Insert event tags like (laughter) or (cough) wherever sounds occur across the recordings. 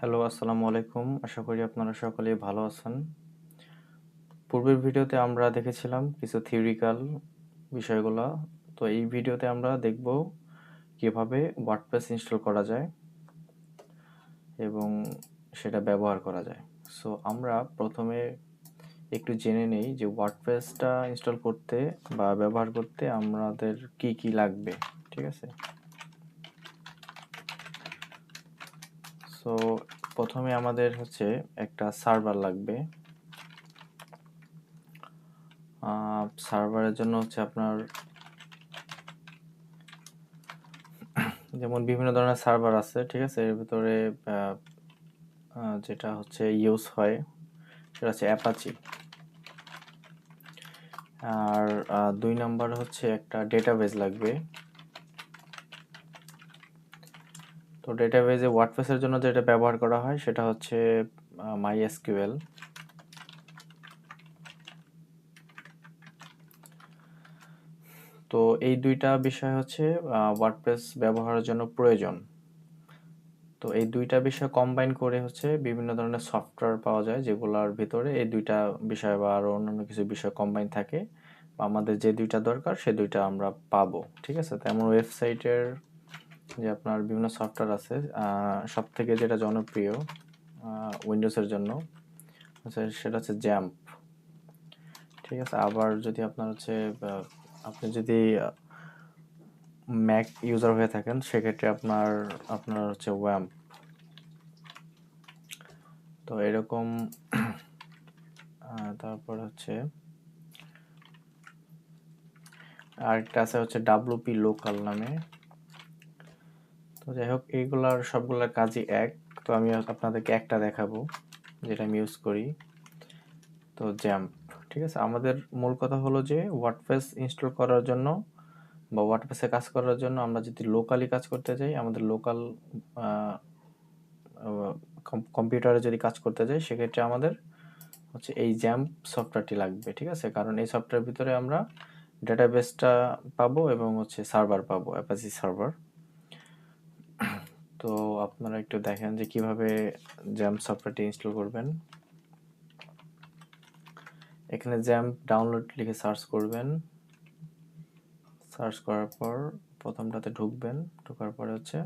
Hello, আসসালামু আলাইকুম। আশা করি আপনারা সকলেই ভালো আছেন। পূর্বের ভিডিওতে আমরা দেখেছিলাম কিছু থিওরিক্যাল বিষয়গুলো। তো এই ভিডিওতে আমরা দেখব কীভাবে ওয়ার্ডপ্রেস ইনস্টল করা যায় এবং সেটা ব্যবহার করা যায়। সো আমরা প্রথমে একটু জেনে নেই যে ওয়ার্ডপ্রেসটা ইনস্টল করতে বা ব্যবহার করতে আমাদের কি কি লাগবে, ঠিক আছে? সো প্রথমে আমাদের হচ্ছে একটা সার্ভার লাগবে। সার্ভারের জন্য হচ্ছে আপনার যেমন বিভিন্ন ধরনের সার্ভার আছে, ঠিক আছে? এর ভিতরে যেটা হচ্ছে ইউজ হয়, সেটা হচ্ছে অ্যাপাচি আর দুই নাম্বার হচ্ছে একটা ডেটাবেস লাগবে। তো ডেটাবেজে ওয়ার্ডপ্রেসের জন্য যেটা ব্যবহার করা হয় সেটা হচ্ছে মাই এসকিউএল তো এই দুইটা বিষয় হচ্ছে ওয়ার্ডপ্রেস ব্যবহারের জন্য প্রয়োজন। তো এই দুইটা বিষয় কম্বাইন করে হচ্ছে বিভিন্ন ধরনের সফটওয়্যার পাওয়া যায় যেগুলোর ভিতরে এই দুইটা বিষয় বা আরও অন্যান্য কিছু বিষয় কম্বাইন থাকে। আমাদের যে দুইটা দরকার সে দুইটা আমরা পাবো, ঠিক আছে? তেমন ওয়েবসাইটের যে আপনার বিভিন্ন সফটওয়্যার আছে সব থেকে যেটা জনপ্রিয় উইন্ডোজের জন্য, হচ্ছে সেটা হচ্ছে জ্যাম্প ঠিক আছে? আবার যদি আপনার হচ্ছে আপনি যদি ম্যাক ইউজার হয়ে থাকেন, সেক্ষেত্রে আপনার আপনার হচ্ছে ওয়াম্প তো এরকম তারপর হচ্ছে, আরেকটা আছে হচ্ছে ডাব্লুপি লোকাল নামে। তো যাই হোক এইগুলার সবগুলোর কাজই এক। তো আমি আপনাদেরকে একটা দেখাবো, যেটা আমি ইউজ করি। তো জ্যাম্প ঠিক আছে? আমাদের মূল কথা হলো যে ওয়ার্ডপ্রেস ইনস্টল করার জন্য বা ওয়ার্ডপ্রেসে কাজ করার জন্য আমরা যদি লোকালি কাজ করতে যাই, আমাদের লোকাল কম্পিউটারে যদি কাজ করতে যাই, সেক্ষেত্রে আমাদের হচ্ছে এই জ্যাম্প সফটওয়্যারটি লাগবে, ঠিক আছে? কারণ এই সফটওয়্যার ভিতরে আমরা ডেটাবেসটা পাবো এবং হচ্ছে সার্ভার পাবো অ্যাপাসি সার্ভার তো আপনারা একটু দেখেন যে কীভাবে জ্যাম সফটওয়্যারটি ইনস্টল করবেন। এখানে জ্যাম ডাউনলোড লিখে সার্চ করবেন। সার্চ করার পর প্রথমটাতে ঢুকবেন। ঢোকার পরে হচ্ছে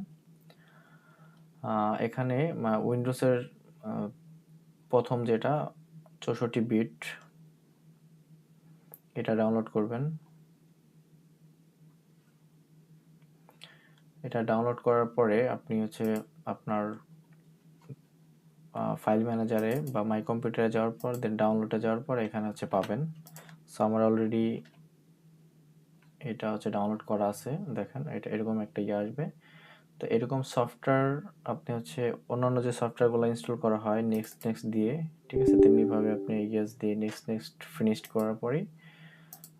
এখানে উইন্ডোজের প্রথম যেটা, চৌষট্টি বিট, এটা ডাউনলোড করবেন। এটা ডাউনলোড করার পরে আপনি হচ্ছে আপনার ফাইল ম্যানেজারে বা মাই কম্পিউটারে যাওয়ার পর দেন ডাউনলোডে যাওয়ার পর এখানে হচ্ছে পাবেন। সো আমার অলরেডি এটা হচ্ছে ডাউনলোড করা আছে। দেখেন, এটা এরকম একটা ইয়ে আসবে। তো এরকম সফটওয়্যার আপনি হচ্ছে অন্যান্য যে সফটওয়্যারগুলো ইনস্টল করা হয় নেক্সট নেক্সট দিয়ে, ঠিক আছে, তেমনিভাবে আপনি ইয়েস দিয়ে নেক্সট নেক্সট ফিনিশড করার পরেই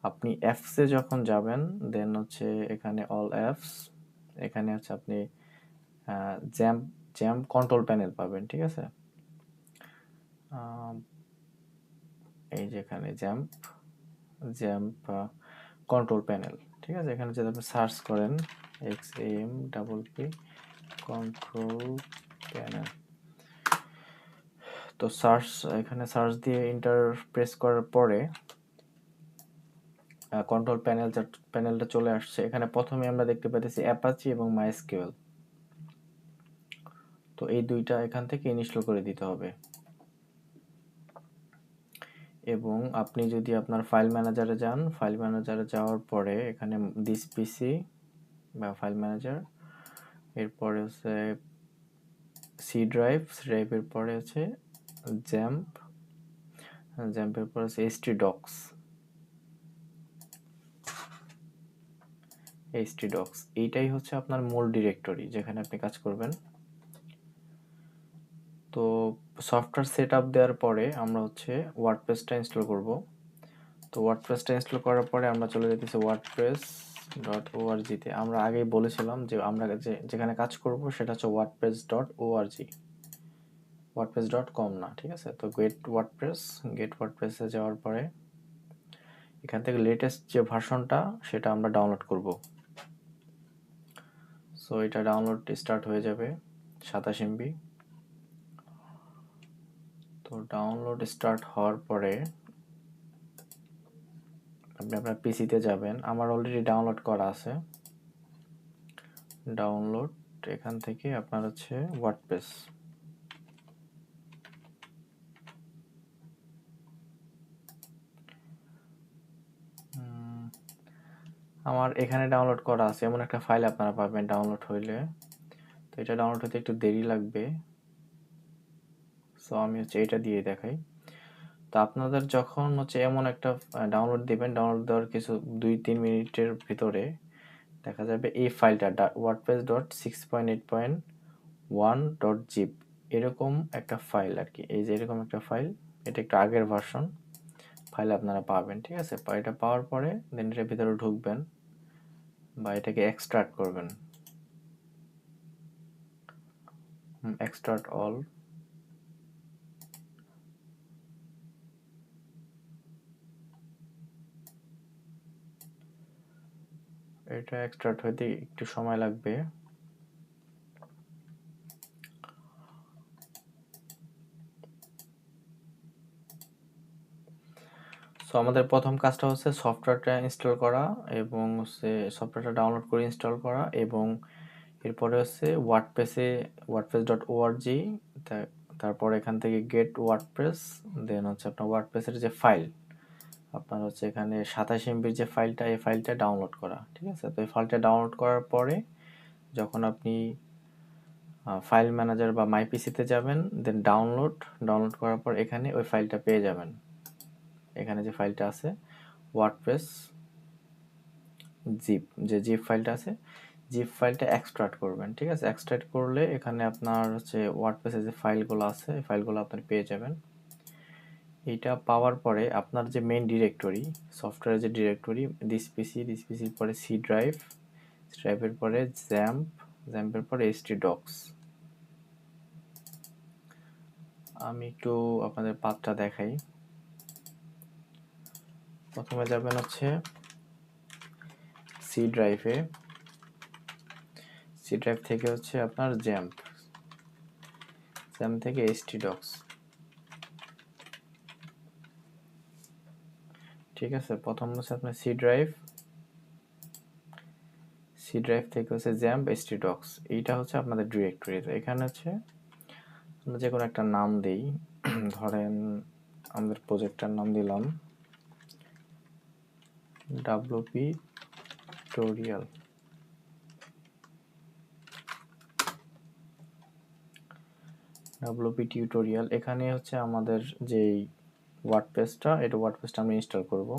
আপনি অ্যাপসে যখন যাবেন দেন হচ্ছে এখানে অল অ্যাপস এখানে হচ্ছে আপনি জ্যাম জ্যাম কন্ট্রোল প্যানেল পাবেন, ঠিক আছে? এই যে এখানে জ্যাম্প জ্যাম্প কন্ট্রোল প্যানেল ঠিক আছে? এখানে যদি আপনি সার্চ করেন X M double P control panel তো সার্চ এখানে সার্চ দিয়ে ইন্টার প্রেস করার পরে কন্ট্রোল প্যানেল প্যানেলটা চলে আসছে। এখানে প্রথমে আমরা দেখতে পাচ্ছি অ্যাপাচি এবং মাইস্কিউএল তো এই দুইটা এখান থেকে ইনস্টল করে দিতে হবে। এবং আপনি যদি আপনার ফাইল ম্যানেজারে যান ফাইল ম্যানেজারে যাওয়ার পরে এখানে দিস পিসি বা ফাইল ম্যানেজার এরপরে হচ্ছে সি ড্রাইভ সি ড্রাইভের পরে হচ্ছে জ্যাম্প জ্যাম্পের পরে হচ্ছে এসটি ডক্স এইচটি ডক্স এইটাই হচ্ছে আপনার মূল ডিরেক্টরি যেখানে আপনি কাজ করবেন। তো সফটওয়্যার সেট আপ দেওয়ার পরে আমরা হচ্ছে ওয়ার্ডপ্রেসটা ইনস্টল করব। তো ওয়ার্ডপ্রেসটা ইনস্টল করার পরে আমরা চলে যেতেছি ওয়ার্ডপ্রেস ডট ওআরজিতে আমরা আগেই বলেছিলাম যে আমরা যে যেখানে কাজ করব সেটা হচ্ছে WordPress dot org WordPress dot com না, ঠিক আছে? তো গেট ওয়ার্ডপ্রেস গেট ওয়ার্ডপ্রেসে যাওয়ার পরে এখান থেকে লেটেস্ট যে ভার্সনটা সেটা আমরা ডাউনলোড করব। সো এটা ডাউনলোড স্টার্ট হয়ে যাবে সাতাশ এমবি তো ডাউনলোড স্টার্ট হওয়ার পরে আপনি আপনার পিসিতে যাবেন। আমার অলরেডি ডাউনলোড করা আছে। ডাউনলোড এখান থেকে আপনার হচ্ছে ওয়ার্ডপ্রেস আমার এখানে ডাউনলোড করা আছে, এমন একটা ফাইল আপনারা পাবেন ডাউনলোড হইলে। তো এটা ডাউনলোড হতে একটু দেরি লাগবে। সো আমি হচ্ছে এটা দিয়ে দেখাই। তো আপনাদের যখন হচ্ছে এমন একটা ডাউনলোড দেবেন ডাউনলোড দেওয়ার কিছু দুই, তিন মিনিটের ভিতরে, দেখা যাবে এই ফাইলটা WordPress dot six point eight point one dot zip এরকম একটা ফাইল আর কি এই যে এরকম একটা ফাইল এটা একটু আগের ভার্সন ফাইল আপনারা পাবেন, ঠিক আছে? এটা পাওয়ার পরে দেন এটার ভিতরে ঢুকবেন বা এটাকে এক্সট্রাক্ট করবেন। এক্সট্রাক্ট অল এটা এক্সট্রাক্ট হইতে একটু সময় লাগবে। সো আমাদের প্রথম কাজটা হচ্ছে সফটওয়্যারটা ইনস্টল করা এবং হচ্ছে সফটওয়্যারটা ডাউনলোড করে ইনস্টল করা এবং এরপরে হচ্ছে ওয়ার্ডপ্রেসে ওয়ার্ডপ্রেস ডট ওআরজি তারপর এখান থেকে গেট ওয়ার্ডপ্রেস দেন হচ্ছে আপনার ওয়ার্ডপ্রেসের যে ফাইল আপনার হচ্ছে এখানে সাতাশ এমবির যে ফাইলটা এই ফাইলটা ডাউনলোড করা, ঠিক আছে? তো এই ফাইলটা ডাউনলোড করার পরে যখন আপনি ফাইল ম্যানেজার বা মাইপিসিতে যাবেন দেন ডাউনলোড ডাউনলোড করার পর এখানে ওই ফাইলটা পেয়ে যাবেন। এখানে যে ফাইলটা আছে ওয়ার্ডপ্রেস জিপ যে জিপ ফাইলটা আছে জিপ ফাইলটা এক্সট্রাক্ট করবেন, ঠিক আছে? এক্সট্রাক্ট করলে এখানে আপনার হচ্ছে ওয়ার্ডপ্রেসে যে ফাইলগুলো আছে, এই ফাইলগুলো আপনি পেয়ে যাবেন। এইটা পাওয়ার পরে আপনার যে মেইন ডিরেক্টরি সফটওয়্যারের যে ডিরেক্টরি দিস পিসি দিস পিসির পরে সি ড্রাইভ ড্রাইভের পরে জ্যাম্প জ্যাম্পের পরে এসটি ডক্স আমি একটু আপনাদের পাতটা দেখাই। প্রথমে যাবেন হচ্ছে সি ড্রাইভে সি ড্রাইভ থেকে হচ্ছে আপনার জ্যাম্প জ্যাম্প থেকে এসটি ডক্স ঠিক আছে, প্রথম হচ্ছে আপনার সি ড্রাইভ সি ড্রাইভ থেকে হচ্ছে জ্যাম্প এসটি ডক্স এইটা হচ্ছে আপনাদের ডিরেক্টরি এখানে হচ্ছে আমরা যে কোনো একটা নাম দিই। (clears throat) ধরেন, আমাদের প্রজেক্টটার নাম দিলাম। ডাব্লুপি টোরিয়াল ডাব্লুপি টিউটোরিয়াল এখানে হচ্ছে আমাদের যেই ওয়ার্ডপ্রেসটা এটা ওয়ার্ডপ্রেসটা আমি ইনস্টল করব।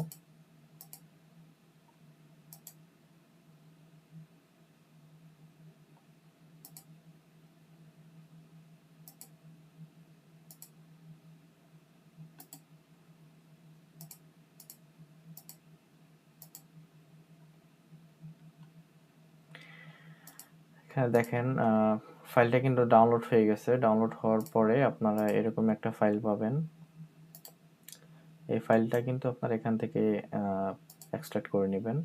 এখানে দেখেন ফাইলটা কিন্তু ডাউনলোড হয়ে গেছে। ডাউনলোড হওয়ার পরে আপনারা এরকম একটা ফাইল পাবেন। এই ফাইলটা কিন্তু আপনারা এখান থেকে এক্সট্রাক্ট করে নেবেন।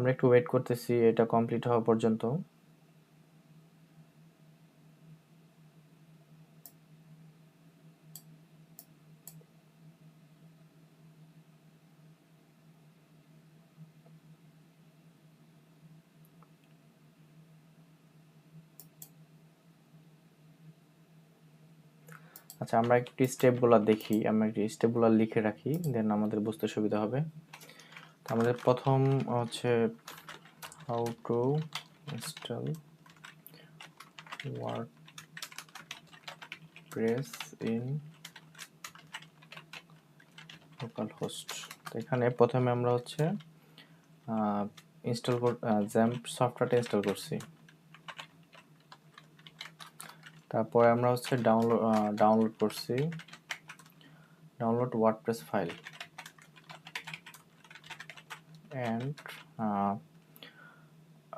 আমরা একটু ওয়েট করতেছি, এটা কমপ্লিট হওয়া পর্যন্ত। আচ্ছা আমরা একটি স্টেপগুলো দেখি, আমরা একটি স্টেপগুলো লিখে রাখি দেন আমাদের বুঝতে সুবিধা হবে। আমাদের প্রথম হচ্ছে how to install WordPress in local host এখানে প্রথমে আমরা হচ্ছে ইনস্টল জ্যাম্প সফটওয়্যারটা ইনস্টল করছি। তারপরে আমরা হচ্ছে ডাউনলোড ডাউনলোড করছি। ডাউনলোড ওয়ার্ডপ্রেস ফাইল অ্যান্ড (clears throat) আহ,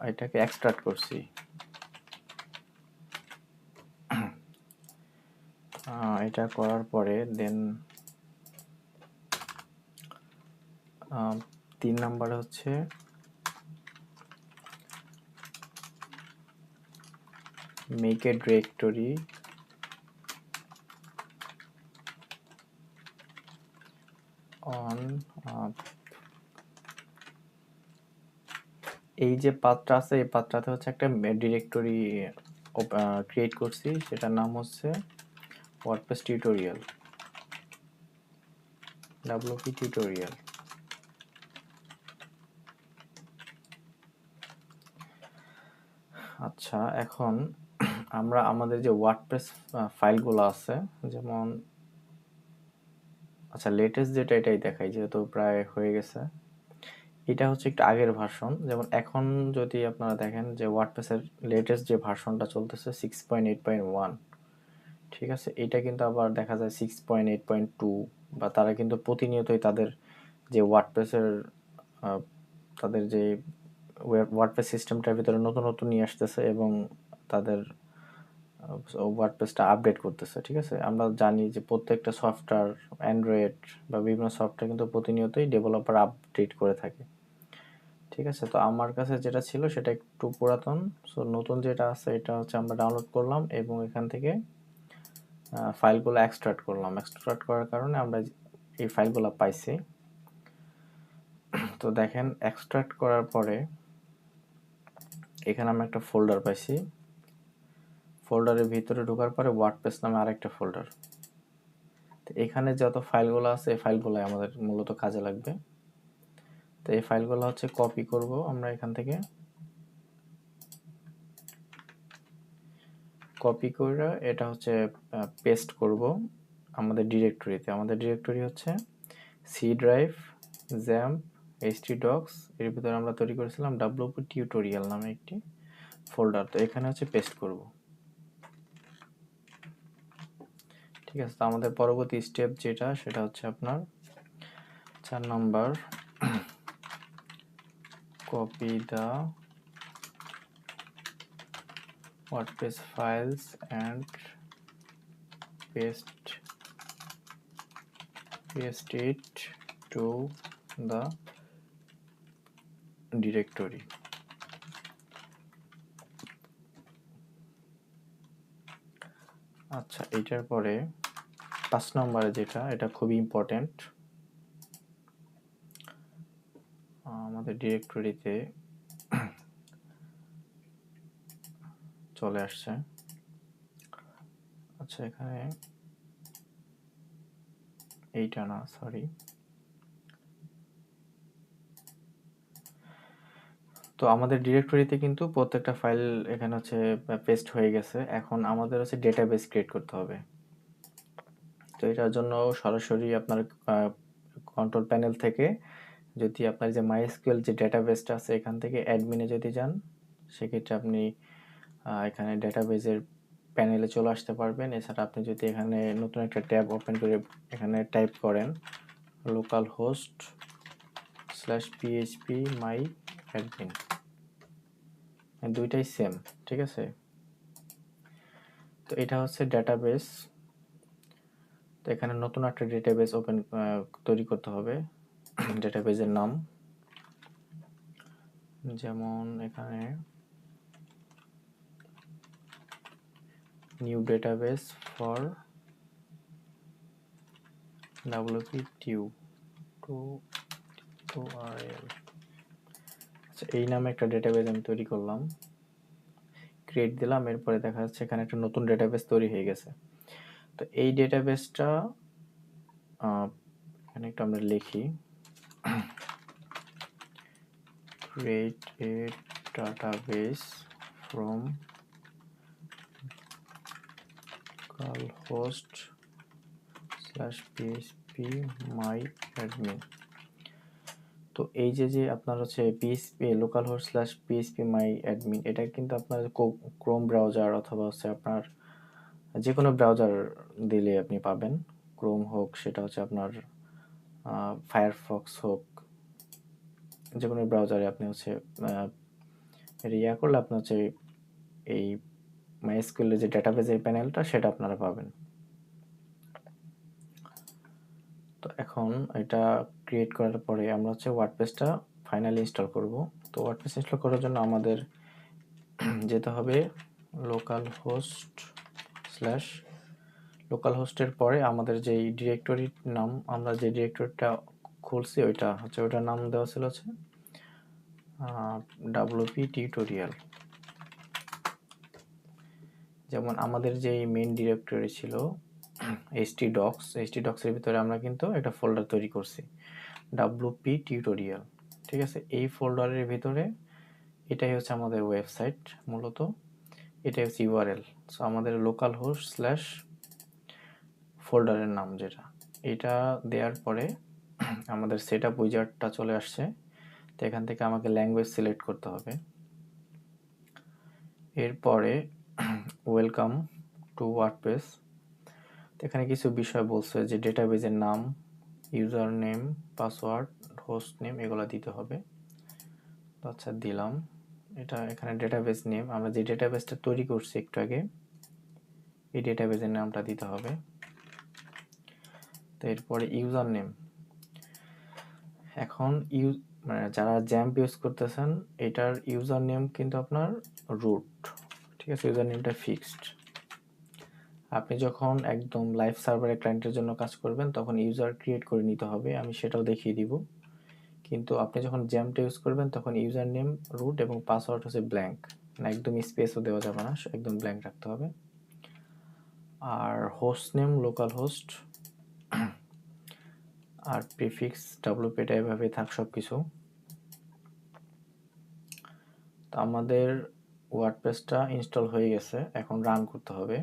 এটাকে এক্সট্রাক্ট করছি। এটা করার পরে দেন তিন নাম্বারে হচ্ছে make a directory এই যে পাত্রটা আছে, এই পাত্রটাতে হচ্ছে একটা ডিরেক্টরি ক্রিয়েট করছি। সেটার নাম হচ্ছে ওয়ার্ডপ্রেস টিউটোরিয়াল ডাব্লিউপি টিউটোরিয়াল আচ্ছা এখন আমরা আমাদের যে ওয়ার্ডপ্রেস ফাইলগুলো আছে, যেমন আচ্ছা লেটেস্ট যেটা, এটাই দেখাই, যেহেতু প্রায় হয়ে গেছে। এটা হচ্ছে একটু আগের ভার্সন যেমন এখন যদি আপনারা দেখেন যে ওয়ার্ডপ্রেসের লেটেস্ট যে ভার্সনটা চলতেছে six point eight point one ঠিক আছে? এটা কিন্তু আবার দেখা যায় six point eight point two বা তারা কিন্তু প্রতিনিয়তই তাদের যে ওয়ার্ডপ্রেসের তাদের যে ওয়ার্ডপ্রেস সিস্টেমটার ভিতরে নতুন নতুন নিয়ে আসতেছে এবং তাদের ওয়ার্ডপ্রেসটা আপডেট করতেছে, ঠিক আছে? আমরা জানি যে প্রত্যেকটা সফটওয়্যার অ্যান্ড্রয়েড বা বিভিন্ন সফটওয়্যার কিন্তু প্রতিনিয়তই ডেভেলপার আপডেট করে থাকে। ঠিক আছে? তো আমার কাছে যেটা ছিল সেটা একটু পুরাতন। সো নতুন যেটা আছে, এটা হচ্ছে আমরা ডাউনলোড করলাম এবং এখান থেকে ফাইলগুলো এক্সট্রাক্ট করলাম। এক্সট্রাক্ট করার কারণে আমরা এই ফাইলগুলো পাইছি। তো দেখেন এক্সট্রাক্ট করার পরে এখানে আমরা একটা ফোল্ডার পাইছি। ফোল্ডারের ভিতরে ঢোকার পরে ওয়ার্ডপ্রেস নামে আরেকটা ফোল্ডার তো এখানে যত ফাইলগুলো আছে, এই ফাইলগুলো আমাদের মূলত কাজে লাগবে। তো এই ফাইলগুলো হচ্ছে কপি করব আমরা এখান থেকে। কপি করে এটা হচ্ছে পেস্ট করব আমাদের ডিরেক্টরিতে আমাদের ডিরেক্টরি হচ্ছে C drive XAMPP htdocs এর ভিতরে আমরা তৈরি করেছিলাম ডাব্লিউপি টিউটোরিয়াল নামে একটি ফোল্ডার তো এখানে হচ্ছে পেস্ট করব। ঠিক আছে তো আমাদের পরবর্তী স্টেপ যেটা সেটা হচ্ছে আপনার চার নম্বর copy the WordPress files and paste paste it to the directory আচ্ছা এটার পরে পাঁচ নম্বরে যেটা, এটা খুবই ইম্পর্টেন্ট আমাদের ডিরেক্টরিতে চলে আসছে। আচ্ছা এখানে এইটা না সরি তো আমাদের ডিরেক্টরিতে কিন্তু প্রত্যেকটা ফাইল এখানে হচ্ছে পেস্ট হয়ে গেছে। এখন আমাদের হচ্ছে ডেটাবেস ক্রিয়েট করতে হবে। তো এটার জন্য সরাসরি আপনার কন্ট্রোল প্যানেল থেকে যদি আপনার যে মাইস্কুয়েল যে ডেটাবেসটা আছে এখান থেকে অ্যাডমিনে যদি যান, সেক্ষেত্রে আপনি এখানে ডেটাবেজের প্যানেলে চলে আসতে পারবেন। এছাড়া আপনি যদি এখানে নতুন একটা ট্যাব ওপেন করে এখানে টাইপ করেন local host slash PHP my admin দুইটাই সেম ঠিক আছে? তো এটা হচ্ছে ডেটাবেস তো এখানে নতুন একটা ডেটাবেস ওপেন তৈরি করতে হবে। ডেটাবেজের নাম। যেমন এখানে নিউ ডেটাবেস ফর ডাব্লিউপি টিউ টু আচ্ছা এই নামে একটা ডেটাবেস আমি তৈরি করলাম। ক্রিয়েট দিলাম, এরপরে দেখা যাচ্ছে এখানে একটা নতুন ডেটাবেস তৈরি হয়ে গেছে। তো এই ডেটাবেসটা এখানে একটু আমরা লিখি। create a database from localhost slash php my admin তো এই যে যে আপনার হচ্ছে PHP local host slash PHP my admin এটা কিন্তু আপনার ক্রোম ব্রাউজার অথবা হচ্ছে আপনার যে কোনো ব্রাউজার দিলে আপনি পাবেন। ক্রোম হোক, সেটা হচ্ছে আপনার ফায়ারফক্স হোক যে কোনো ব্রাউজারে আপনি হচ্ছে ইয়া করলে আপনি হচ্ছে এই মাইস্কুলের যে ডেটাবেজের প্যানেলটা সেটা আপনারা পাবেন। তো এখন এটা ক্রিয়েট করার পরে আমরা হচ্ছে ওয়ার্ডপ্রেসটা ফাইনালি ইনস্টল করব। তো ওয়ার্ডপ্রেস ইনস্টল করার জন্য আমাদের যেতে হবে লোকাল হোস্ট স্ল্যাশ লোকাল হোস্টের পরে আমাদের যেই ডিরেক্টরির নাম, আমরা যে ডিরেক্টরিটা খুলছি ওইটা হচ্ছে, ওইটার নাম দেওয়া ছিল হচ্ছে ডাব্লুপি টিউটোরিয়াল যেমন আমাদের যেই মেন ডিরেক্টরি ছিল এইচটি ডক্স এইচটি ডক্সের ভিতরে আমরা কিন্তু একটা ফোল্ডার তৈরি করছি ডাব্লুপি টিউটোরিয়াল ঠিক আছে? এই ফোল্ডারের ভিতরে এটাই হচ্ছে আমাদের ওয়েবসাইট মূলত, এটাই হচ্ছে ইউআরএল সো আমাদের লোকাল হোস্ট স্ল্যাশ ফোল্ডারের নাম যেটা, এটা দেওয়ার পরে (clears throat) আমাদের সেট আপ উইজারটা চলে আসছে। তো এখান থেকে আমাকে ল্যাঙ্গুয়েজ সিলেক্ট করতে হবে। এরপরে ওয়েলকাম টু ওয়ার্ডপ্রেস এখানে কিছু বিষয় বলছে যে ডেটাবেজের নাম user name password host name এগুলো দিতে হবে। আচ্ছা দিলাম। এটা এখানে ডেটাবেজ নেম আমরা যে ডেটাবেজটা তৈরি করছি একটু আগে এই ডেটাবেজের নামটা দিতে হবে। তো এরপরে ইউজার নেম এখন ইউজ মানে যারা জ্যাম্প ইউজ করতেছেন, এটার ইউজার নেম কিন্তু আপনার রুট ঠিক আছে ইউজার নেমটা ফিক্সড আপনি যখন একদম লাইভ সার্ভারে ক্লায়েন্টের জন্য কাজ করবেন, তখন ইউজার ক্রিয়েট করে নিতে হবে, আমি সেটাও দেখিয়ে দিব। কিন্তু আপনি যখন জ্যামটা ইউজ করবেন, তখন ইউজার নেম রুট এবং পাসওয়ার্ড হচ্ছে ব্ল্যাঙ্ক মানে একদম স্পেসও দেওয়া যাবে না, একদম ব্ল্যাঙ্ক রাখতে হবে। আর হোস্ট নেম লোকাল হোস্ট আর প্রিফিক্স ডাব্লুপিটা এভাবে থাক সব কিছু তো আমাদের ওয়ার্ডপ্রেসটা ইনস্টল হয়ে গেছে, এখন রান করতে হবে।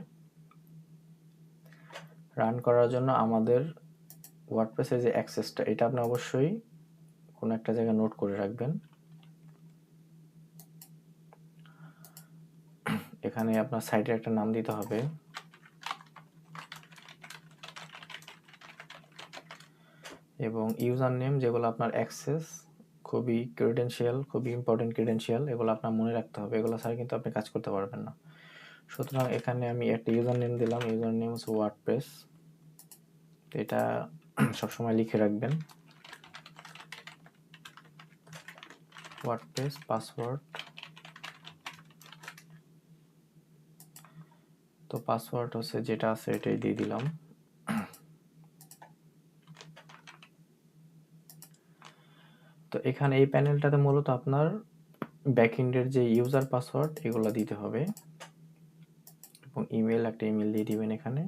রান করার জন্য আমাদের ওয়ার্ডপ্রেসের যে অ্যাক্সেসটা এটা আপনি অবশ্যই কোনো একটা জায়গায় নোট করে রাখবেন। এখানে আপনার সাইটের একটা নাম দিতে হবে। এবং ইউজার নেম যেগুলো আপনার অ্যাক্সেস, খুবই ক্রিডেন্সিয়াল খুবই ইম্পর্টেন্ট ক্রিডেন্সিয়াল এগুলো আপনার মনে রাখতে হবে। এগুলো ছাড়া কিন্তু আপনি কাজ করতে পারবেন না। সুতরাং এখানে আমি একটা ইউজার নেম দিলাম। ইউজার নেম হচ্ছে ওয়ার্ডপ্রেস এটা সবসময় লিখে রাখবেন। ওয়ার্ডপ্রেস পাসওয়ার্ড তো পাসওয়ার্ড হচ্ছে যেটা আছে এটাই দিয়ে দিলাম। তো এখানে এই প্যানেলটাতে মূলত আপনার ব্যাকএন্ডের যে ইউজার পাসওয়ার্ড এগুলো দিতে হবে। এবং ইমেল একটা ইমেল দিয়ে দিবেন এখানে।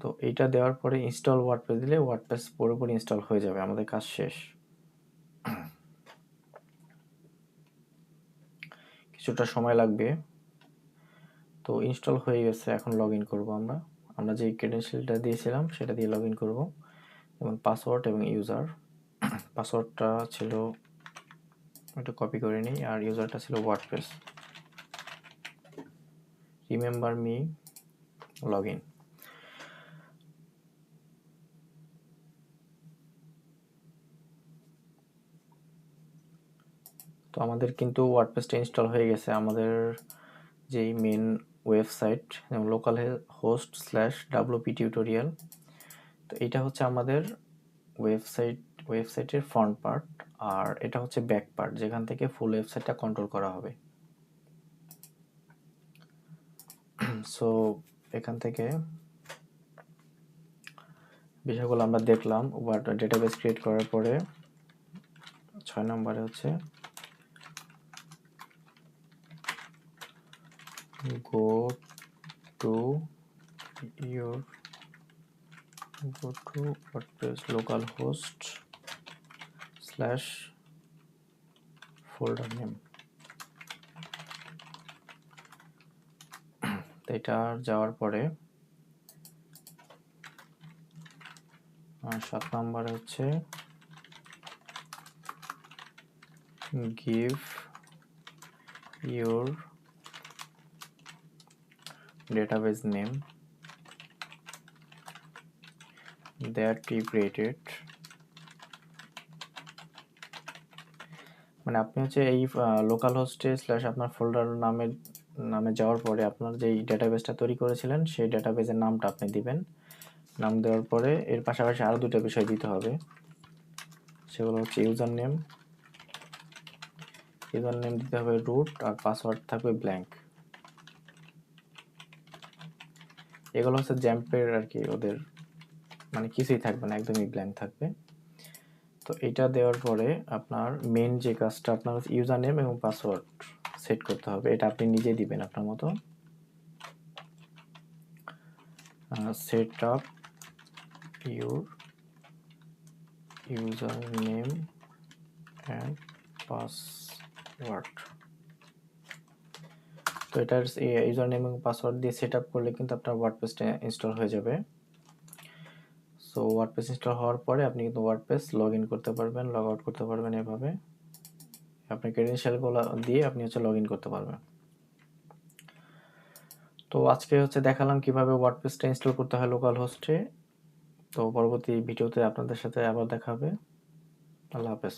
তো এইটা দেওয়ার পরে ইনস্টল ওয়ার্ডপ্রেস দিলে ওয়ার্ডপ্রেস পুরোপুরি ইনস্টল হয়ে যাবে, আমাদের কাজ শেষ। কিছুটা সময় লাগবে। তো ইনস্টল হয়ে গেছে, এখন লগ ইন করব আমরা। আমরা যে ক্রেডেন্সিয়ালটা দিয়েছিলাম, সেটা দিয়ে লগ ইন করব। এবং পাসওয়ার্ড এবং ইউজার পাসওয়ার্ডটা ছিল এটা কপি করে নিই, আর ইউজারটা ছিল WordPress remember me log in তো আমাদের কিন্তু ওয়ার্ডপ্রেসটা ইনস্টল হয়ে গেছে। আমাদের যেই মেন ওয়েবসাইট যেমন local host slash WP tutorial তো এটা হচ্ছে আমাদের ওয়েবসাইট ওয়েবসাইটের ফ্রন্ট পার্ট আর এটা হচ্ছে ব্যাক পার্ট যেখান থেকে ফুল ওয়েবসাইটটা কন্ট্রোল করা হবে। (clears throat) সো এখান থেকে বিষয়গুলো আমরা দেখলাম ওয়ার্ড ডেটাবেস ক্রিয়েট করার পরে ছয় নম্বরে হচ্ছে go to your go to WordPress localhost slash folder name এটা যাওয়ার পরে সাত নম্বরে হচ্ছে give your database name that we created মানে আপনি হচ্ছে এই লোকাল হোস্টে স্ল্যাশ আপনার ফোল্ডার নামের নামে যাওয়ার পরে আপনার যেই ডেটাবেসটা তৈরি করেছিলেন, সেই ডেটাবেসের নামটা আপনি দিবেন। নাম দেওয়ার পরে এর পাশাপাশি আরও দুটো বিষয় দিতে হবে। সেগুলো হচ্ছে ইউজার নেম ইউজার নেম দিতে হবে রুট আর পাসওয়ার্ড থাকবে ব্ল্যাঙ্ক এগুলো হচ্ছে জ্যাম্পের আর কি ওদের মানে কিছুই থাকবে না, একদমই ব্ল্যাঙ্ক থাকবে। তো এটা দেওয়ার পরে আপনার মেন যে কাজটা আপনার ইউজার নেম এবং পাসওয়ার্ড সেট করতে হবে, এটা আপনি নিজে দিবেন আপনার মতো। Set up your user name and password তো এটার ইউজার নেম এবং পাসওয়ার্ড দিয়ে সেট আপ করলে কিন্তু আপনার ওয়ার্ডপ্রেসটা ইনস্টল হয়ে যাবে। সো ওয়ার্ডপ্রেস ইনস্টল হওয়ার পরে আপনি কিন্তু ওয়ার্ডপ্রেস লগ ইন করতে পারবেন লগ আউট করতে পারবেন এভাবে। আপনার ক্রেডেনশিয়ালগুলো দিয়ে আপনি হচ্ছে লগ ইন করতে পারবেন। তো আজকে হচ্ছে দেখালাম কীভাবে ওয়ার্ডপ্রেসটা ইনস্টল করতে হয় লোকাল হোস্টে তো পরবর্তী ভিডিওতে আপনাদের সাথে আবার দেখাবে আল্লাহ হাফেজ।